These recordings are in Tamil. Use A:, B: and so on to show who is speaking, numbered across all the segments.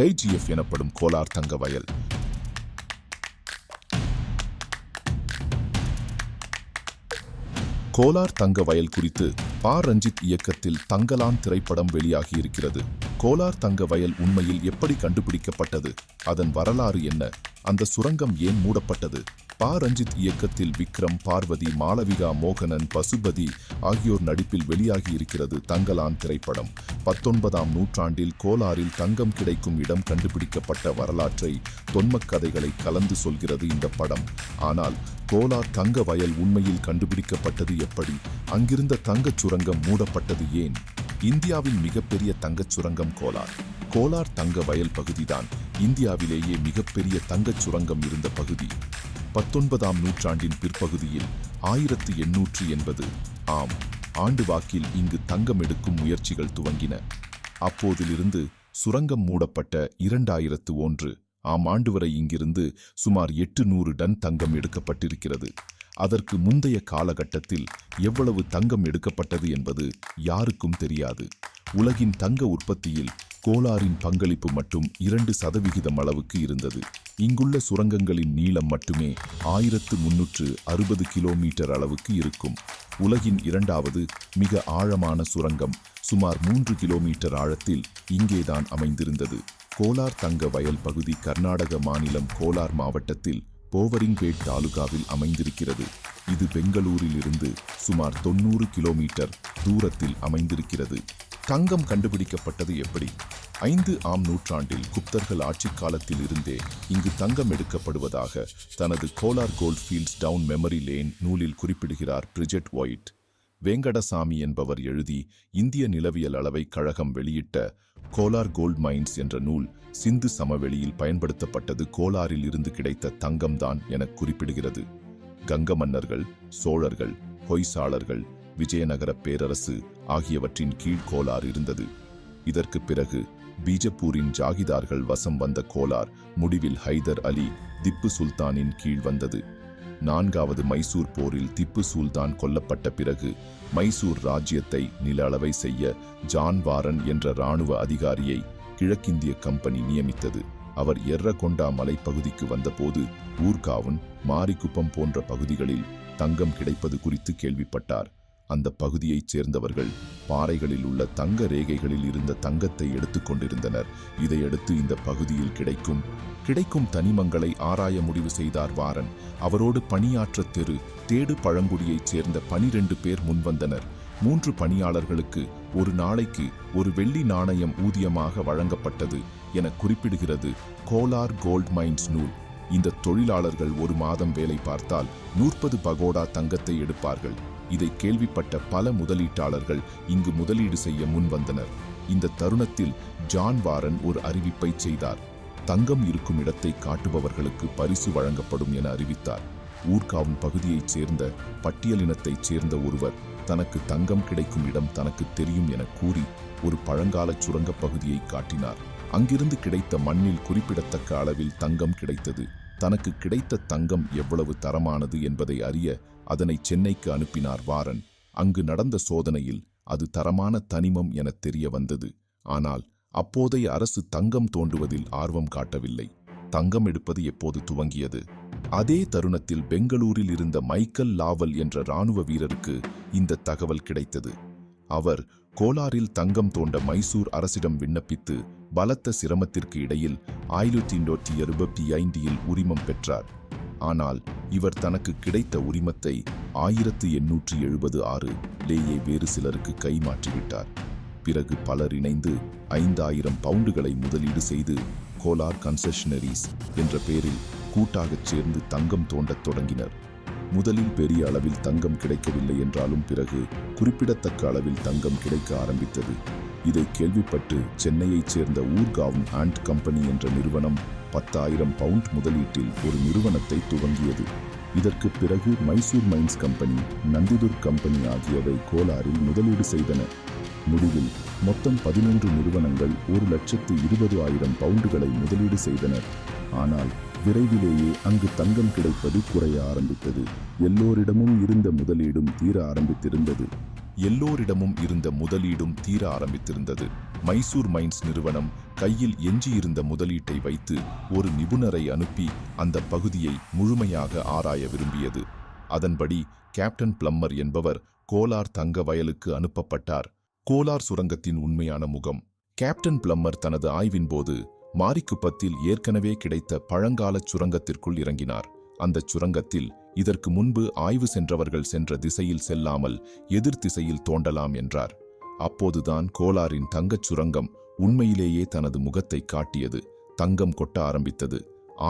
A: கேஜிஎஃப் எனப்படும் கோலார் தங்க வயல். கோலார் தங்க வயல் குறித்து பா. ரஞ்சித் இயக்கத்தில் தங்கலான் திரைப்படம் வெளியாகி இருக்கிறது. கோலார் தங்க வயல் உண்மையில் எப்படி கண்டுபிடிக்கப்பட்டது? அதன் வரலாறு என்ன? அந்த சுரங்கம் ஏன் மூடப்பட்டது? பா. ரஞ்சித் இயக்கத்தில் விக்ரம் பார்வதி மாளவிகா மோகனன் பசுபதி ஆகியோர் நடிப்பில் வெளியாகி இருக்கிறது தங்கலான் திரைப்படம். பத்தொன்பதாம் நூற்றாண்டில் கோலாரில் தங்கம் கிடைக்கும் இடம் கண்டுபிடிக்கப்பட்ட வரலாற்றை தொன்மக் கதைகளை கலந்து சொல்கிறது இந்த படம். ஆனால் கோலார் தங்க வயல் உண்மையில் கண்டுபிடிக்கப்பட்டது எப்படி? அங்கிருந்த தங்கச் சுரங்கம் மூடப்பட்டது ஏன்? இந்தியாவின் மிகப்பெரிய தங்கச் சுரங்கம் கோலார். கோலார் தங்க வயல் பகுதிதான். இந்தியாவிலேயே மிகப்பெரிய தங்கச் சுரங்கம் இருந்த பகுதி பத்தொன்பதாம் நூற்றாண்டின் பிற்பகுதியில் ஆயிரத்து எண்ணூற்று எண்பது. ஆம் ஆண்டு வாக்கில் இங்கு தங்கம் எடுக்கும் முயற்சிகள் துவங்கின. அப்போதிலிருந்து சுரங்கம் மூடப்பட்ட இரண்டாயிரத்து ஒன்று. ஆம் ஆண்டு வரை இங்கிருந்து சுமார் எட்டு நூறு டன் தங்கம் எடுக்கப்பட்டிருக்கிறது. அதற்கு முந்தைய காலகட்டத்தில் எவ்வளவு தங்கம் எடுக்கப்பட்டது என்பது யாருக்கும் தெரியாது. உலகின் தங்க உற்பத்தியில் கோலாரின் பங்களிப்பு மட்டும் இரண்டு சதவிகிதம் அளவுக்கு இருந்தது. இங்குள்ள சுரங்கங்களின் நீளம் மட்டுமே ஆயிரத்து முன்னூற்று அறுபது கிலோமீட்டர் அளவுக்கு இருக்கும். உலகின் இரண்டாவது மிக ஆழமான சுரங்கம் சுமார் மூன்று கிலோமீட்டர் ஆழத்தில் இங்கேதான் அமைந்திருந்தது. கோலார் தங்க வயல் பகுதி கர்நாடக மாநிலம் கோலார் மாவட்டத்தில் போவரிங்பேட் தாலுகாவில் அமைந்திருக்கிறது. இது பெங்களூரில் இருந்து சுமார் தொண்ணூறு கிலோமீட்டர் தூரத்தில் அமைந்திருக்கிறது. தங்கம் கண்டுபிடிக்கப்பட்டது எப்படி? ஐந்து ஆம் நூற்றாண்டில் குப்தர்கள் ஆட்சிக் காலத்தில் இருந்தே இங்கு தங்கம் எடுக்கப்படுவதாக தனது Kolar gold fields down memory lane நூலில் குறிப்பிடுகிறார் பிரிஜெட் ஒயிட். வேங்கடசாமி என்பவர் எழுதி இந்திய நிலவியல் அளவை கழகம் வெளியிட்ட கோலார் கோல்ட் மைன்ஸ் என்ற நூல் சிந்து சமவெளியில் பயன்படுத்தப்பட்டது கோலாரில் இருந்து கிடைத்த தங்கம்தான் என குறிப்பிடுகிறது. கங்க மன்னர்கள் சோழர்கள் ஹொய்சாளர்கள் விஜயநகர பேரரசு ஆகியவற்றின் கீழ் கோலார் இருந்தது. இதற்கு பிறகு பீஜப்பூரின் ஜாகிதார்கள் வசம் வந்த கோலார் முடிவில் ஹைதர் அலி திப்பு சுல்தானின் கீழ் வந்தது. நான்காவது மைசூர் போரில் திப்பு சுல்தான் கொல்லப்பட்ட பிறகு மைசூர் ராஜ்யத்தை நில அளவை செய்ய ஜான் வாரன் என்ற இராணுவ அதிகாரியை கிழக்கிந்திய கம்பெனி நியமித்தது. அவர் எர்ரகொண்டா மலைப்பகுதிக்கு வந்தபோது ஊர்காவன் மாரிக்குப்பம் போன்ற பகுதிகளில் தங்கம் கிடைப்பது குறித்து கேள்விப்பட்டார். அந்த பகுதியைச் சேர்ந்தவர்கள் பாறைகளில் உள்ள தங்க ரேகைகளில் இருந்த தங்கத்தை எடுத்துக்கொண்டிருந்தனர் இதையடுத்து இந்த பகுதியில் கிடைக்கும் கிடைக்கும் தனிமங்களை ஆராய முடிவு செய்தார் வாரன். அவரோடு பணியாற்ற தெரு தேடு பழங்குடியைச் சேர்ந்த பனிரெண்டு பேர் முன்வந்தனர். மூன்று பணியாளர்களுக்கு ஒரு நாளைக்கு ஒரு வெள்ளி நாணயம் ஊதியமாக வழங்கப்பட்டது என குறிப்பிடுகிறது கோலார் கோல்ட் மைன்ஸ் நூல். இந்த தொழிலாளர்கள் ஒரு மாதம் வேலை பார்த்தால் நூற்பது பகோடா தங்கத்தை எடுப்பார்கள். இதை கேள்விப்பட்ட பல முதலீட்டாளர்கள் இங்கு முதலீடு செய்ய முன்வந்தனர். இந்த தருணத்தில் ஜான் வாரன் ஒரு அறிவிப்பை செய்தார். தங்கம் இருக்கும் இடத்தை காட்டுபவர்களுக்கு பரிசு வழங்கப்படும் என அறிவித்தார். ஊர்காவும் பகுதியைச் சேர்ந்த பட்டியலினத்தைச் சேர்ந்த ஒருவர் தனக்கு தங்கம் கிடைக்கும் இடம் தனக்கு தெரியும் என கூறி ஒரு பழங்கால சுரங்கப் பகுதியை காட்டினார். அங்கிருந்து கிடைத்த மண்ணில் குறிப்பிடத்தக்க அளவில் தங்கம் கிடைத்தது. தனக்கு கிடைத்த தங்கம் எவ்வளவு தரமானது என்பதை அறிய அதனை சென்னைக்கு அனுப்பினார் வாரன். அங்கு நடந்த சோதனையில் அது தரமான தனிமம் என தெரிய வந்தது. ஆனால் அப்போதைய அரசு தங்கம் தோண்டுவதில் ஆர்வம் காட்டவில்லை. தங்கம் எடுப்பது எப்போது துவங்கியது? அதே தருணத்தில் பெங்களூரில் இருந்த மைக்கேல் லாவல் என்ற இராணுவ வீரருக்கு இந்த தகவல் கிடைத்தது. அவர் கோலாரில் தங்கம் தோண்ட மைசூர் அரசிடம் விண்ணப்பித்து பலத்த சிரமத்திற்கு இடையில் ஆயிரத்தி எண்ணூற்றி அறுபத்தி ஐந்தில் உரிமம் பெற்றார். ஆனால் இவர் தனக்கு கிடைத்த உரிமத்தை ஆயிரத்து எண்ணூற்றி எழுபது ஆறு லேயே வேறு சிலருக்கு கைமாற்றிவிட்டார் பிறகு பலர் இணைந்து ஐந்தாயிரம் பவுண்டுகளை முதலீடு செய்து கோலார் கன்செஷனரிஸ் என்ற பெயரில் கூட்டாகச் சேர்ந்து தங்கம் தோண்டத் தொடங்கினர். முதலில் பெரிய அளவில் தங்கம் கிடைக்கவில்லை என்றாலும் பிறகு குறிப்பிடத்தக்க அளவில் தங்கம் கிடைக்க ஆரம்பித்தது. இதை கேள்விப்பட்டு சென்னையைச் சேர்ந்த ஊர்காவும் ஆண்ட் கம்பெனி என்ற நிறுவனம் பத்தாயிரம் பவுண்ட் முதலீட்டில் ஒரு நிறுவனத்தை துவங்கியது. இதற்கு பிறகு Mysore mines company Nandidurg company ஆகியவை கோலாரில் முதலீடு செய்தன. முடிவில் மொத்தம் பதினொன்று நிறுவனங்கள் ஒரு லட்சத்து இருபது ஆயிரம் பவுண்டுகளை முதலீடு செய்தனர் ஆனால் விரைவிலேயே அங்கு தங்கம் கிடைப்பது குறைய ஆரம்பித்தது. எல்லோரிடமும் இருந்த முதலீடும் தீர ஆரம்பித்திருந்தது. எல்லோரிடமும் இருந்த முதலீடும் தீர ஆரம்பித்திருந்தது. மைசூர் மைன்ஸ் நிறுவனம் கையில் எஞ்சியிருந்த முதலீட்டை வைத்து ஒரு நிபுணரை அனுப்பி அந்த பகுதியை முழுமையாக ஆராய விரும்பியது. அதன்படி கேப்டன் பிளம்மர் என்பவர் கோலார் தங்க வயலுக்கு அனுப்பப்பட்டார். கோலார் சுரங்கத்தின் உண்மையான முகம். கேப்டன் பிளம்மர் தனது ஆய்வின் போது மாரிக்குப்பத்தில் ஏற்கனவே கிடைத்த பழங்காலச் சுரங்கத்திற்குள் இறங்கினார். அந்தச் சுரங்கத்தில் இதற்கு முன்பு ஆய்வு சென்றவர்கள் சென்ற திசையில் செல்லாமல் எதிர் திசையில் தோண்டலாம் என்றார். அப்போதுதான் கோலாரின் தங்கச் சுரங்கம் உண்மையிலேயே தனது முகத்தை காட்டியது. தங்கம் கொட்ட ஆரம்பித்தது.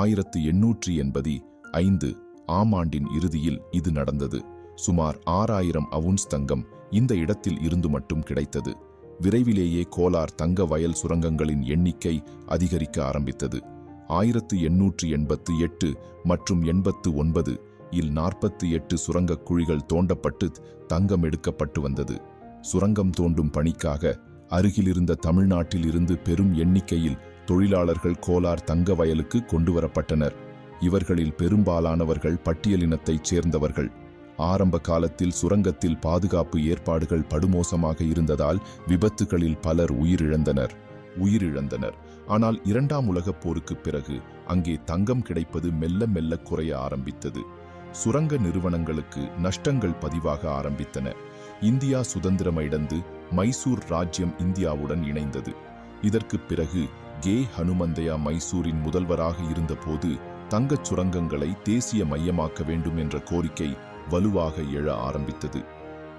A: ஆயிரத்து எண்ணூற்றி எண்பதி ஐந்து ஆம் ஆண்டின் இறுதியில் இது நடந்தது. சுமார் ஆறாயிரம் அவுன்ஸ் தங்கம் இந்த இடத்தில் இருந்து மட்டும் கிடைத்தது. விரைவிலேயே கோலார் தங்க வயல் சுரங்கங்களின் எண்ணிக்கை அதிகரிக்க ஆரம்பித்தது. ஆயிரத்து எண்ணூற்று எண்பத்து எட்டு மற்றும் எண்பத்து ஒன்பது இல் நாற்பத்தி எட்டு சுரங்கக் குழிகள் தோண்டப்பட்டு தங்கம் எடுக்கப்பட்டு வந்தது. சுரங்கம் தோண்டும் பணிக்காக அருகிலிருந்த தமிழ்நாட்டில் இருந்து பெரும் எண்ணிக்கையில் தொழிலாளர்கள் கோலார் தங்க வயலுக்கு கொண்டுவரப்பட்டனர் இவர்களில் பெரும்பாலானவர்கள் பட்டியலினத்தைச் சேர்ந்தவர்கள். ஆரம்ப காலத்தில் சுரங்கத்தில் பாதுகாப்பு ஏற்பாடுகள் படுமோசமாக இருந்ததால் விபத்துகளில் பலர் உயிரிழந்தனர். உயிரிழந்தனர். ஆனால் இரண்டாம் உலகப் போருக்குப் பிறகு அங்கே தங்கம் கிடைப்பது மெல்ல மெல்ல குறைய ஆரம்பித்தது. சுரங்க நிறுவனங்களுக்கு நஷ்டங்கள் பதிவாக ஆரம்பித்தன. இந்தியா சுதந்திரமடைந்து மைசூர் ராஜ்யம் இந்தியாவுடன் இணைந்தது. இதற்குப் பிறகு கே. ஹனுமந்தையா மைசூரின் முதல்வராக இருந்தபோது தங்கச் சுரங்கங்களை தேசிய மையமாக்க வேண்டும் என்ற கோரிக்கை வலுவாக எழ ஆரம்பித்தது.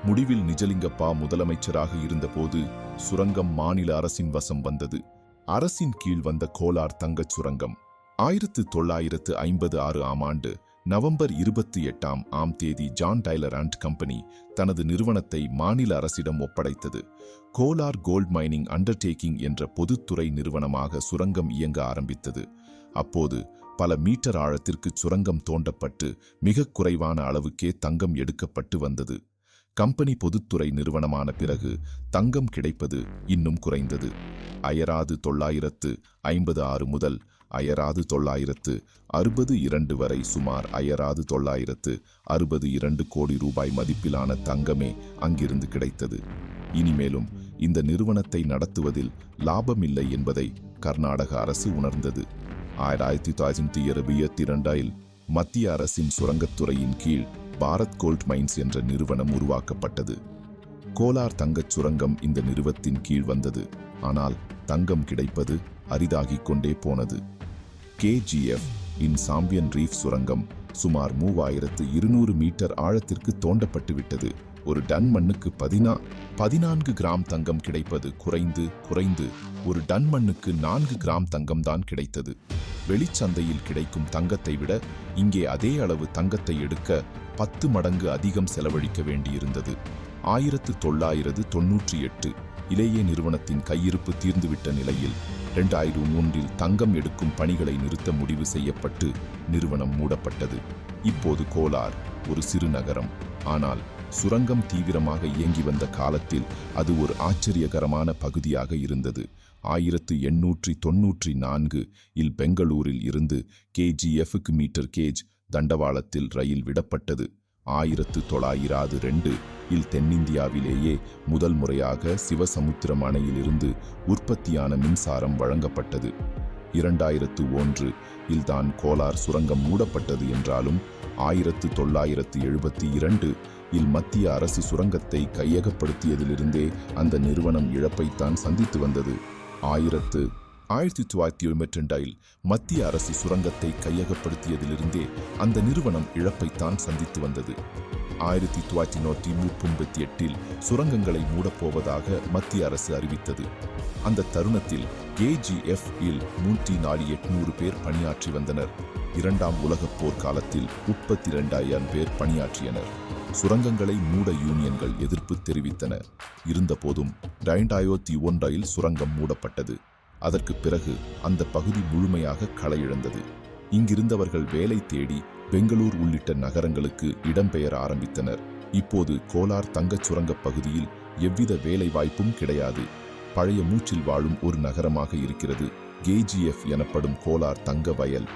A: முடிவில் நிஜலிங்கப்பா முதலமைச்சராக இருந்தபோது சுரங்கம் மாநில அரசின் வசம் வந்தது. அரசின் கீழ் வந்த கோலார் தங்கச் சுரங்கம் ஆயிரத்து தொள்ளாயிரத்து ஐம்பது ஆறு ஆம் ஆண்டு நவம்பர் இருபத்தி எட்டாம் ஆம் தேதி ஜான் டைலர் அண்ட் கம்பெனி தனது நிறுவனத்தை மாநில அரசிடம் ஒப்படைத்தது. கோலார் கோல்ட் மைனிங் அண்டர்டேக்கிங் என்ற பொதுத்துறை நிறுவனமாக சுரங்கம் இயங்க ஆரம்பித்தது. அப்போது பல மீட்டர் ஆழத்திற்கு சுரங்கம் தோண்டப்பட்டு மிக குறைவான அளவுக்கே தங்கம் எடுக்கப்பட்டு வந்தது. கம்பெனி பொதுத்துறை நிறுவனமான பிறகு தங்கம் கிடைப்பது இன்னும் குறைந்தது. அயராது தொள்ளாயிரத்து ஐம்பது ஆறு முதல் அயராது தொள்ளாயிரத்து அறுபது இரண்டு வரை சுமார் அயராது தொள்ளாயிரத்து அறுபது இரண்டு கோடி ரூபாய் மதிப்பிலான தங்கமே அங்கிருந்து கிடைத்தது. இனிமேலும் இந்த நிறுவனத்தை நடத்துவதில் லாபமில்லை என்பதை கர்நாடக அரசு உணர்ந்தது. ஆயிரத்தி தொள்ளாயிரத்தி இருபத்தி இரண்டாயில் மத்திய அரசின் சுரங்கத்துறையின் கீழ் பாரத் கோல்ட் மைன்ஸ் என்ற நிறுவனம் உருவாக்கப்பட்டது. கோலார் தங்கச் சுரங்கம் இந்த நிறுவத்தின் கீழ் வந்தது. ஆனால் தங்கம் கிடைப்பது அரிதாகிக் கொண்டே போனது. கேஜிஎஃப் இன் சாம்பியன் ரீஃப் சுரங்கம் சுமார் மூவாயிரத்து இருநூறு மீட்டர் ஆழத்திற்கு தோண்டப்பட்டு விட்டது ஒரு டன் மண்ணுக்கு பதினா பதினான்கு கிராம் தங்கம் கிடைப்பது குறைந்து குறைந்து ஒரு டன் மண்ணுக்கு நான்கு கிராம் தங்கம் தான் கிடைத்தது. வெளிச்சந்தையில் கிடைக்கும் தங்கத்தை விட இங்கே அதே அளவு தங்கத்தை எடுக்க பத்து மடங்கு அதிகம் செலவழிக்க வேண்டியிருந்தது. ஆயிரத்து தொள்ளாயிரத்து தொன்னூற்றி எட்டு இளைய நிறுவனத்தின் கையிருப்பு தீர்ந்துவிட்ட நிலையில் இரண்டாயிரம் மூன்றில் தங்கம் எடுக்கும் பணிகளை நிறுத்த முடிவு செய்யப்பட்டு நிறுவனம் மூடப்பட்டது. இப்போது கோலார் ஒரு சிறு நகரம். ஆனால் சுரங்கம் தீவிரமாக இயங்கி வந்த காலத்தில் அது ஒரு ஆச்சரியகரமான பகுதியாக இருந்தது. ஆயிரத்து எண்ணூற்றி தொன்னூற்றி நான்கு இல் பெங்களூரில் இருந்து கேஜிஎஃப்க்கு மீட்டர் கேஜ் தண்டவாளத்தில் ரயில் விடப்பட்டது. ஆயிரத்து தொள்ளாயிரத்து ரெண்டு இல் தென்னிந்தியாவிலேயே முதல் முறையாக சிவசமுத்திரம் அணையிலிருந்து உற்பத்தியான மின்சாரம் வழங்கப்பட்டது. இரண்டாயிரத்து ஒன்று இல் தான் கோலார் சுரங்கம் மூடப்பட்டது என்றாலும் ஆயிரத்து தொள்ளாயிரத்து எழுபத்தி இரண்டு இல் மத்திய அரசு சுரங்கத்தை கையகப்படுத்தியதிலிருந்தே அந்த நிறுவனம் இழப்பைத்தான் சந்தித்து வந்தது. ஆயிரத்து ஆயிரத்தி தொள்ளாயிரத்தி எழுபத்தி ரெண்டாயில் மத்திய அரசு சுரங்கத்தை கையகப்படுத்தியதிலிருந்தே அந்த நிறுவனம் இழப்பைத்தான் சந்தித்து வந்தது. ஆயிரத்தி தொள்ளாயிரத்தி நூற்றி முப்பத்தி எட்டில் சுரங்கங்களை மூடப்போவதாக மத்திய அரசு அறிவித்தது. அந்த தருணத்தில் கேஜிஎஃப் இல் நூற்றி நாலு எட்நூறு பேர் பணியாற்றி வந்தனர். இரண்டாம் உலகப் போர் காலத்தில் முப்பத்தி இரண்டாயிரம் பேர் பணியாற்றியனர். சுரங்கங்களை மூட யூனியன்கள் எதிர்ப்பு தெரிவித்தன. இருந்தபோதும் இரண்டாயிரத்தி ஒன்றில் சுரங்கம் மூடப்பட்டது. அதற்கு பிறகு அந்த பகுதி முழுமையாக களையிழந்தது. இங்கிருந்தவர்கள் வேலை தேடி பெங்களூர் உள்ளிட்ட நகரங்களுக்கு இடம்பெயர ஆரம்பித்தனர். இப்போது கோலார் தங்கச் சுரங்கப் பகுதியில் எவ்வித வேலை வாய்ப்பும் கிடையாது. பழைய மூச்சில் வாழும் ஒரு நகரமாக இருக்கிறது. கேஜிஎஃப் எனப்படும் கோலார் தங்க வயல்.